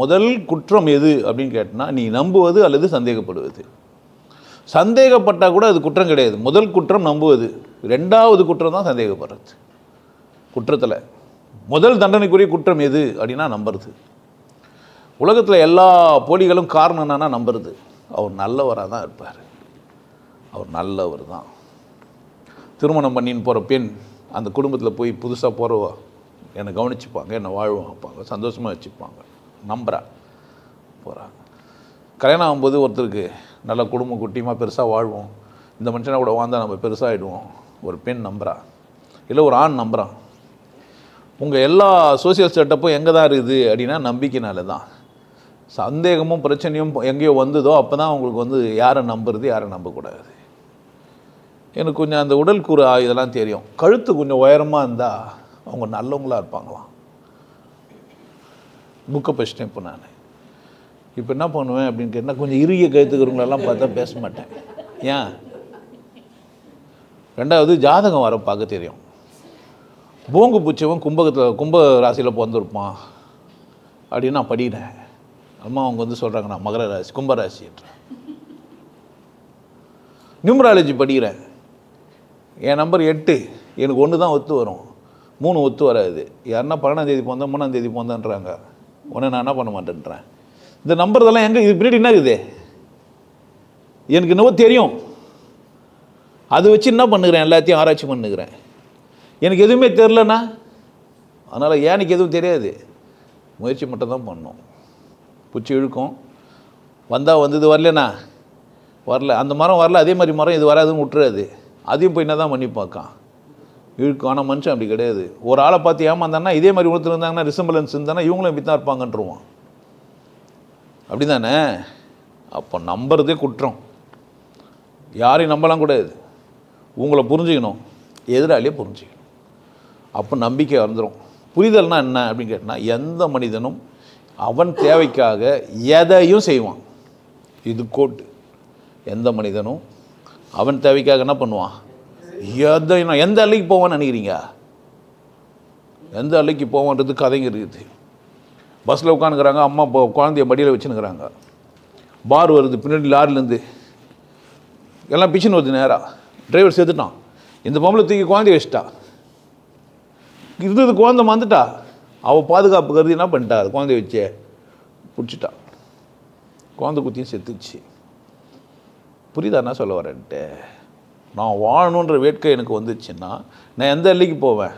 முதல் குற்றம் எது அப்படின்னு கேட்டினா நீ நம்புவது அல்லது சந்தேகப்படுவது. சந்தேகப்பட்டால் கூட அது குற்றம் கிடையாது. முதல் குற்றம் நம்புவது. ரெண்டாவது குற்றம் தான் சந்தேகப்படுறது. குற்றத்தில். முதல் தண்டனைக்குரிய குற்றம் எது அப்படின்னா நம்புறது. உலகத்தில் எல்லா போலிகளும் காரணம் என்னன்னா நம்புறது. அவர் நல்லவராக தான் இருப்பார். அவர் நல்லவர் தான். திருமணம் பண்ணின்னு போகிற பெண் அந்த குடும்பத்தில் போய் புதுசாக போகிறவா என்னை கவனிச்சுப்பாங்க என்னை வாழ்வாங்க வைப்பாங்க சந்தோஷமாக வச்சுப்பாங்க. நம்புறா. போகிறாங்க கல்யாணம் ஆகும்போது ஒருத்தருக்கு நல்ல குடும்பம் குட்டியமாக பெருசாக வாழ்வோம். இந்த மனுஷனை கூட வாழ்ந்தால் நம்ம பெருசாகிடுவோம் ஒரு பெண் நம்புறா. இல்லை ஒரு ஆண் நம்புகிறான் உங்கள் எல்லா சோசியல் செட்டப்பும் எங்கே தான் இருக்குது அப்படின்னா நம்பிக்கைனால தான் சந்தேகமும் பிரச்சனையும் எங்கேயோ வந்ததோ அப்போ தான் உங்களுக்கு வந்து யாரை நம்புறது யாரை நம்பக்கூடாது. எனக்கு கொஞ்சம் அந்த உடல் கூறு இதெல்லாம் தெரியும். கழுத்து கொஞ்சம் உயரமாக இருந்தால் அவங்க நல்லவங்களாக இருப்பாங்களாம். புக்கை படிச்சிட்டேன் இப்போ நான். இப்போ என்ன பண்ணுவேன் அப்படின்னு கேட்டால் கொஞ்சம் இறுகிய கழுத்துக்கிறவங்களெல்லாம் பார்த்தா பேச மாட்டேன். ஏன்? ரெண்டாவது ஜாதகம் வர பார்க்க தெரியும். போங்கு பூச்சவன் கும்பகத்தில் கும்ப ராசியில் பிறந்திருப்பான். அப்படின்னு நான் படிக்கிறேன். அம்மா அவங்க வந்து சொல்கிறாங்க நான் மகர ராசி கும்பராசின்ற நியூமராலஜி படிக்கிறேன். என் நம்பர் எட்டு. எனக்கு ஒன்று தான் ஒத்து வரும். மூணு ஒத்து வராது. யாருன்னா பன்னெண்டாம் தேதி போந்தா மூணாம் தேதி பிறந்தன்றாங்க. உடனே நான் என்ன பண்ண மாட்டேன்றேன். இந்த நம்பர் இதெல்லாம் எங்கே இது பின்னாடி என்ன இருக்குது? எனக்கு என்னவோ தெரியும். அது வச்சு என்ன பண்ணுகிறேன்? எல்லாத்தையும் ஆராய்ச்சி பண்ணுகிறேன். எனக்கு எதுவுமே தெரிலண்ணா அதனால் எனக்கு எதுவும் தெரியாது. முயற்சி மட்டும் தான் பண்ணும். பூச்சி இழுக்கும். வந்தால் வந்தது வரலண்ணா. வரல. அந்த மரம் வரல. அதே மாதிரி மரம் இது வராதுன்னு விட்டுறாது. அதையும் போய் என்ன தான் பண்ணி பார்க்கான் இழுக்கான ஆனால் மனுஷன் அப்படி கிடையாது. ஒரு ஆளை பார்த்து ஏமாந்தானா இதே மாதிரி ஒருத்தர் இருந்தாங்கன்னா ரிசம்பலன்ஸ் இருந்தானா இவங்களும் இப்படி தான் இருப்பாங்கன்றுவான். அப்படி தானே அப்போ நம்புறதே குற்றம். யாரையும் நம்பலாம் கூடாது. உங்களை புரிஞ்சுக்கணும். எதிராளியே புரிஞ்சுக்கணும். அப்போ நம்பிக்கை வந்துடும் புரிதல்னா என்ன அப்படின்னு கேட்டால் எந்த மனிதனும் அவன் தேவைக்காக எதையும் செய்வான். இது கோட்டு. எந்த மனிதனும் அவன் தேவைக்காக என்ன பண்ணுவான்? எதையும் எந்த அல்லைக்கு போவேன்னு நினைக்கிறீங்க? எந்த அள்ளிக்கு போவான்றது கதைங்க இருக்குது. பஸ்ஸில் உட்காந்துக்கிறாங்க அம்மா இப்போ குழந்தைய மடியில் வச்சுன்னுக்குறாங்க. பார் வருது பின்னாடி லாரிலேருந்து. எல்லாம் பிச்சுன்னு வருது நேராக டிரைவர் செத்துட்டான். இந்த பொம்பளை தூக்கி குழந்தைய வச்சுட்டா. இருந்தது குழந்தை வந்துட்டா அவள் பாதுகாப்பு கருதி என்ன பண்ணிட்டா? அது குழந்தைய வச்சே பிடிச்சிட்டா. குழந்தை குத்தியும் செத்துச்சு. புரியுதா என்ன சொல்ல வரேன்ட்டு? நான் வாழணுன்ற வேட்கை எனக்கு வந்துச்சுன்னா நான் எந்த எல்லைக்கு போவேன்?